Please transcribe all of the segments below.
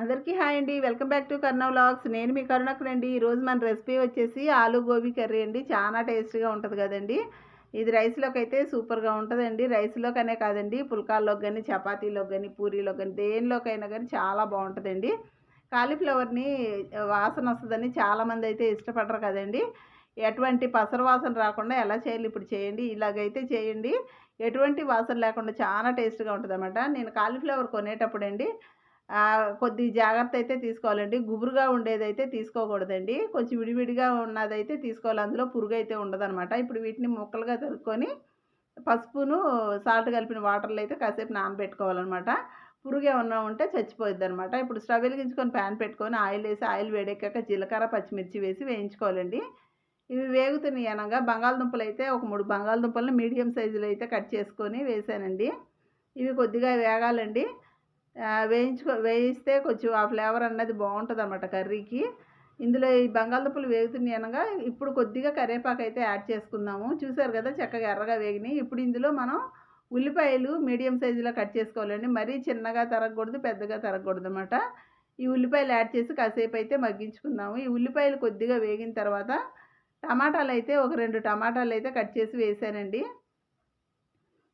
అందరికీ హాయ్ అండి. Welcome back to Karna vlogs. నేను మీ కరుణకునండి ఈరోజు మన రెసిపీ వచ్చేసి ఆలు గోబీ కర్రీ అండి. చాలా టేస్టీగా ఉంటుంది కదండి. ఇది రైస్లోకి అయితే సూపర్గా ఉంటుందండి. రైస్లోకనే కాదండి పుల్కాల్లోకి కానీ చపాతీలోకి కానీ పూరీలోకి కానీ దేనిలోకైనా కానీ చాలా బాగుంటుందండి. కాలీఫ్లవర్ని వాసన వస్తుందని చాలామంది అయితే ఇష్టపడరు కదండి. ఎటువంటి పసర వాసన రాకుండా ఎలా చేయాలి ఇప్పుడు చేయండి ఇలాగైతే చేయండి. ఎటువంటి వాసన లేకుండా చాలా టేస్ట్గా ఉంటుంది నేను కాలీఫ్లవర్ కొనేటప్పుడు అండి కొద్ది జాగ్రత్త అయితే తీసుకోవాలండి. గుబురుగా ఉండేదైతే తీసుకోకూడదండి. కొంచెం విడివిడిగా ఉన్నదైతే తీసుకోవాలి. అందులో పురుగు అయితే ఉండదనమాట ఇప్పుడు వీటిని ముక్కలుగా తరుక్కొని పసుపును సాల్ట్ కలిపిన వాటర్లో అయితే కాసేపు నానబెట్టుకోవాలన్నమాట. పురుగు ఏమన్నా ఉంటే చచ్చిపోద్ది అనమాట ఇప్పుడు స్టవ్ వెలిగించుకొని ప్యాన్ పెట్టుకొని ఆయిల్ వేసి ఆయిల్ వేడెక్కాక జీలకర్ర పచ్చిమిర్చి వేసి వేయించుకోవాలండి. ఇవి వేగుతున్నాయి అనగా బంగాళదుంపలు అయితే ఒక మూడు బంగాళదుంపలను మీడియం సైజులో అయితే కట్ చేసుకొని వేసానండి. ఇవి కొద్దిగా వేగాలండి. వేయించుకో వేయిస్తే కొంచెం ఆ ఫ్లేవర్ అన్నది బాగుంటుంది అనమాట కర్రీకి. ఇందులో ఈ బంగాళదుంపలు వేగుతున్నాయి అనగా ఇప్పుడు కొద్దిగా కరివేపాకు అయితే యాడ్ చేసుకుందాము. చూసారు కదా చక్కగా ఎర్రగా వేగినాయి. ఇప్పుడు ఇందులో మనం ఉల్లిపాయలు మీడియం సైజులో కట్ చేసుకోవాలండి. మరీ చిన్నగా తరగకూడదు పెద్దగా తరగకూడదు అనమాట ఈ ఉల్లిపాయలు యాడ్ చేసి కాసేపు అయితే మగ్గించుకుందాము. ఈ ఉల్లిపాయలు కొద్దిగా వేగిన తర్వాత టమాటాలు అయితే ఒక రెండు టమాటాలు అయితే కట్ చేసి వేసానండి.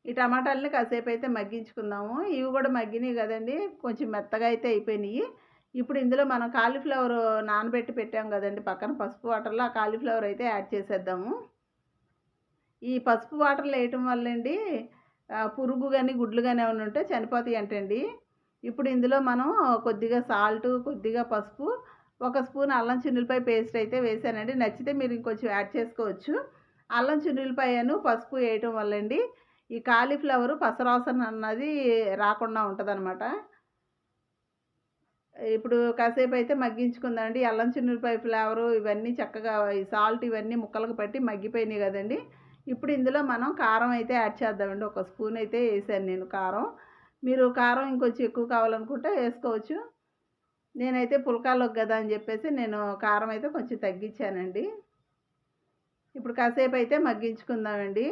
ఈ టమాటాలని కాసేపు అయితే మగ్గించుకుందాము. ఇవి కూడా మగ్గినాయి కదండి. కొంచెం మెత్తగా అయితే అయిపోయినాయి. ఇప్పుడు ఇందులో మనం కాలీఫ్లవర్ నానబెట్టి పెట్టాం కదండి. పక్కన పసుపు వాటర్లో ఆ కాలీఫ్లవర్ అయితే యాడ్ చేసేద్దాము. ఈ పసుపు వాటర్లో వేయటం వల్లండి పురుగు కానీ గుడ్లు కానీ ఏమైనా ఉంటే చనిపోతాయి అంటండి. ఇప్పుడు ఇందులో మనం కొద్దిగా సాల్ట్ కొద్దిగా పసుపు ఒక స్పూన్ అల్లం చిన్నులపై పేస్ట్ అయితే వేసానండి. నచ్చితే మీరు ఇంకొంచెం యాడ్ చేసుకోవచ్చు. అల్లం చిన్నులపాయను పసుపు వేయటం వల్లండి. ఈ కాలీఫ్లవరు పసరాసన అన్నది రాకుండా ఉంటుందన్నమాట. ఇప్పుడు కాసేపు అయితే మగ్గించుకుందండి అల్లం చిన్నపై ఫ్లేవరు ఇవన్నీ చక్కగా సాల్ట్ ఇవన్నీ ముక్కలకు పట్టి మగ్గిపోయినాయి కదండి. ఇప్పుడు ఇందులో మనం కారం అయితే యాడ్ చేద్దామండి. ఒక స్పూన్ అయితే వేసాను నేను కారం. మీరు కారం ఇంకొంచెం ఎక్కువ కావాలనుకుంటే వేసుకోవచ్చు. నేనైతే పుల్కాలోకి కదా అని చెప్పేసి నేను కారం అయితే కొంచెం తగ్గించానండి. ఇప్పుడు కాసేపు అయితే మగ్గించుకుందామండి.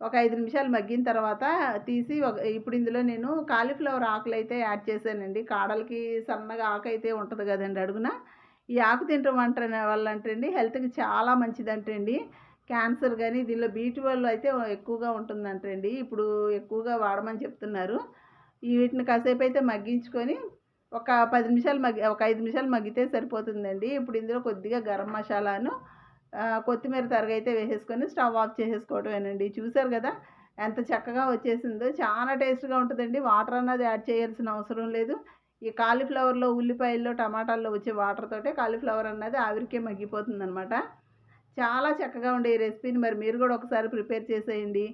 ఒక ఐదు నిమిషాలు మగ్గిన తర్వాత తీసి ఒక ఇప్పుడు ఇందులో నేను కాలీఫ్లవర్ ఆకులు అయితే యాడ్ చేశానండి. కాడలకి సన్నగా ఆకు అయితే ఉంటుంది కదండి అడుగున. ఈ ఆకు తింటాం అంట వల్ల అంటండి హెల్త్కి చాలా మంచిదంటండి. క్యాన్సర్ కానీ దీనిలో బీటి వల్ల అయితే ఎక్కువగా ఉంటుందంటండి. ఇప్పుడు ఎక్కువగా వాడమని చెప్తున్నారు. వీటిని కాసేపు అయితే మగ్గించుకొని ఒక పది నిమిషాలు మగ్గి ఒక ఐదు నిమిషాలు మగ్గితే సరిపోతుందండి. ఇప్పుడు ఇందులో కొద్దిగా గరం మసాలాను కొత్తిమీర తరగైతే వేసేసుకొని స్టవ్ ఆఫ్ చేసేసుకోవటమేనండి. చూసారు కదా? ఎంత చక్కగా వచ్చేసిందో. చాలా టేస్ట్గా ఉంటుందండి. వాటర్ అన్నది యాడ్ చేయాల్సిన అవసరం లేదు. ఈ కాలీఫ్లవర్లో ఉల్లిపాయల్లో టమాటాల్లో వచ్చే వాటర్తోటే కాలీఫ్లవర్ అన్నది ఆవిరికే మగ్గిపోతుంది అనమాట చాలా చక్కగా ఉండే ఈ రెసిపీని మరి మీరు కూడా ఒకసారి ప్రిపేర్ చేసేయండి.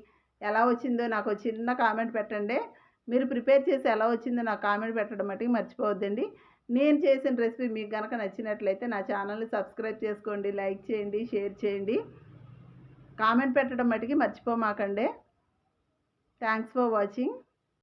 ఎలా వచ్చిందో నాకు చిన్న కామెంట్ పెట్టండి. మీరు ప్రిపేర్ చేసి ఎలా వచ్చిందో నాకు కామెంట్ పెట్టడం మటుకు మర్చిపోవద్దండి. నేను చేసిన రెసిపీ మీకు కనుక నచ్చినట్లయితే నా ఛానల్ని సబ్స్క్రైబ్ చేసుకోండి లైక్ చేయండి షేర్ చేయండి. కామెంట్ పెట్టడం మటుకి మర్చిపోమాకండి. Thanks for watching